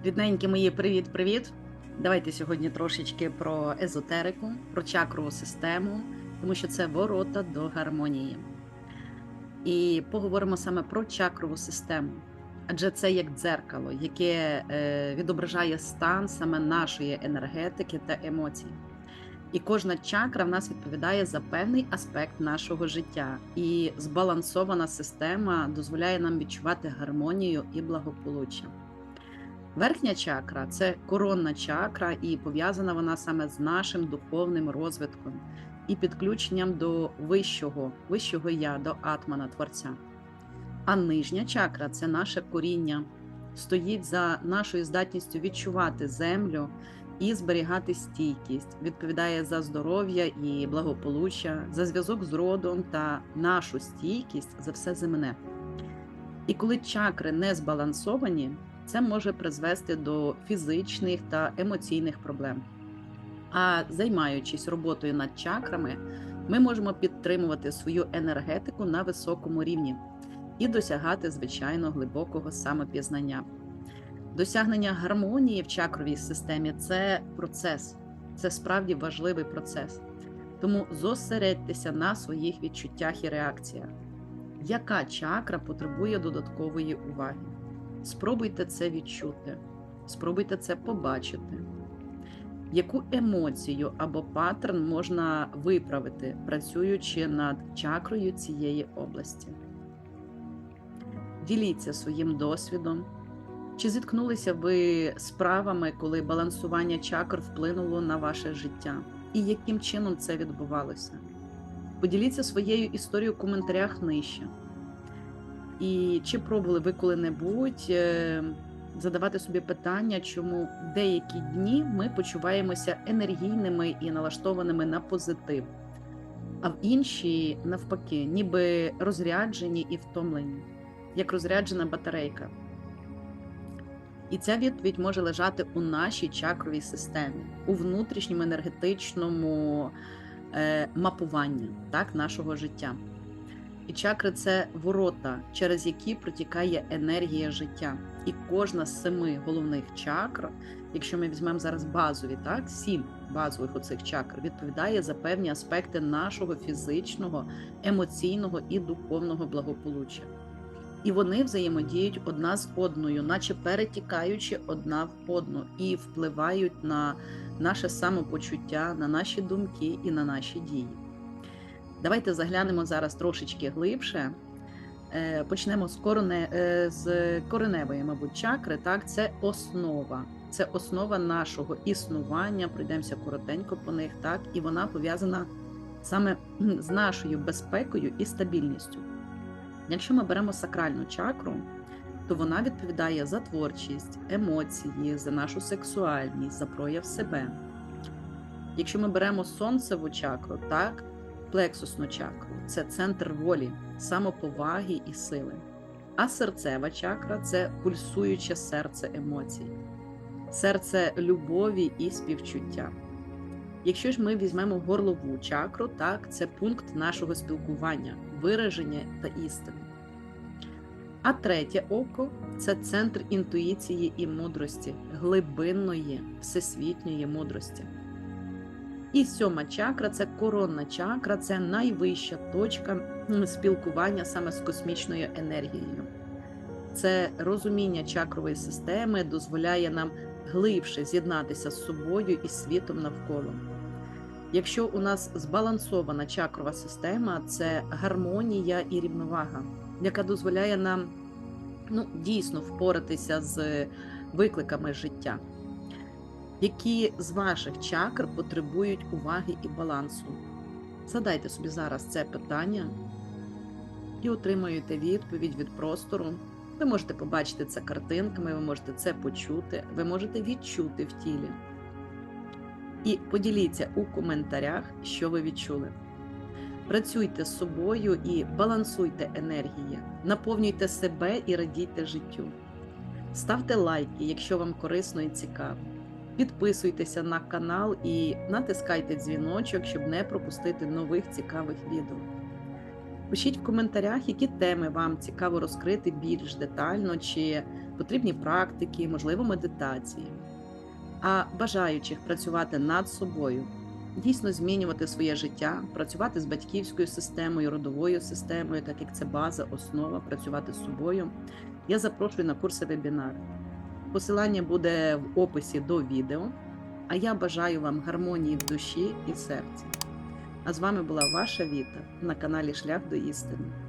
Любітненькі мої, привіт-привіт! Давайте сьогодні трошечки про езотерику, про чакрову систему, тому що це ворота до гармонії. І поговоримо саме про чакрову систему, адже це як дзеркало, яке е, відображає стан саме нашої енергетики та емоцій. І кожна чакра в нас відповідає за певний аспект нашого життя, і збалансована система дозволяє нам відчувати гармонію і благополуччя. Верхня чакра це коронна чакра, і пов'язана вона саме з нашим духовним розвитком і підключенням до вищого, вищого я, до атмана творця. А нижня чакра це наше коріння, стоїть за нашою здатністю відчувати землю і зберігати стійкість, відповідає за здоров'я і благополуччя, за зв'язок з родом та нашу стійкість за все земне. І коли чакри не збалансовані, це може призвести до фізичних та емоційних проблем. А займаючись роботою над чакрами, ми можемо підтримувати свою енергетику на високому рівні і досягати звичайно глибокого самопізнання. Досягнення гармонії в чакровій системі це процес, це справді важливий процес. Тому зосередьтеся на своїх відчуттях і реакціях. Яка чакра потребує додаткової уваги? Спробуйте це відчути, спробуйте це побачити. Яку емоцію або паттерн можна виправити, працюючи над чакрою цієї області? Діліться своїм досвідом. Чи зіткнулися ви з правами, коли балансування чакр вплинуло на ваше життя? І яким чином це відбувалося? Поділіться своєю історією в коментарях нижче. І чи пробували ви коли-небудь е, задавати собі питання, чому деякі дні ми почуваємося енергійними і налаштованими на позитив, а в інші, навпаки, ніби розряджені і втомлені, як розряджена батарейка? І ця відповідь може лежати у нашій чакровій системі, у внутрішньому енергетичному е, мапуванні так, нашого життя. І чакри це ворота, через які протікає енергія життя. І кожна з семи головних чакр, якщо ми візьмемо зараз базові, так, сім базових оцих чакр, відповідає за певні аспекти нашого фізичного, емоційного і духовного благополуччя. І вони взаємодіють одна з одною, наче перетікаючи одна в одну, і впливають на наше самопочуття, на наші думки і на наші дії. Давайте заглянемо зараз трошечки глибше. Е, почнемо з корене, е, з кореневої, мабуть, чакри. Так, це основа, це основа нашого існування. Пройдемося коротенько по них, так, і вона пов'язана саме з нашою безпекою і стабільністю. Якщо ми беремо сакральну чакру, то вона відповідає за творчість, емоції, за нашу сексуальність, за прояв себе. Якщо ми беремо сонцеву чакру, так, плексусну чакру це центр волі, самоповаги і сили. А серцева чакра це пульсуюче серце емоцій, серце любові і співчуття. Якщо ж ми візьмемо горлову чакру, так це пункт нашого спілкування, вираження та істини. А третє око це центр інтуїції і мудрості, глибинної, всесвітньої мудрості. І сьома чакра це коронна чакра, це найвища точка спілкування саме з космічною енергією. Це розуміння чакрової системи дозволяє нам глибше з'єднатися з собою і світом навколо. Якщо у нас збалансована чакрова система, це гармонія і рівновага, яка дозволяє нам ну, дійсно впоратися з викликами життя. Які з ваших чакр потребують уваги і балансу? Задайте собі зараз це питання і отримаєте відповідь від простору. Ви можете побачити це картинками, ви можете це почути, ви можете відчути в тілі. І поділіться у коментарях, що ви відчули. Працюйте з собою і балансуйте енергії, наповнюйте себе і радійте життю. Ставте лайки, якщо вам корисно і цікаво. Підписуйтеся на канал і натискайте дзвіночок, щоб не пропустити нових цікавих відео. Пишіть в коментарях, які теми вам цікаво розкрити більш детально, чи потрібні практики, можливо, медитації. А бажаючих працювати над собою, дійсно змінювати своє життя, працювати з батьківською системою, родовою системою, так як це база, основа, працювати з собою. Я запрошую на курси вебінар. Посилання буде в описі до відео. А я бажаю вам гармонії в душі і серці. А з вами була ваша Віта на каналі Шлях до істини.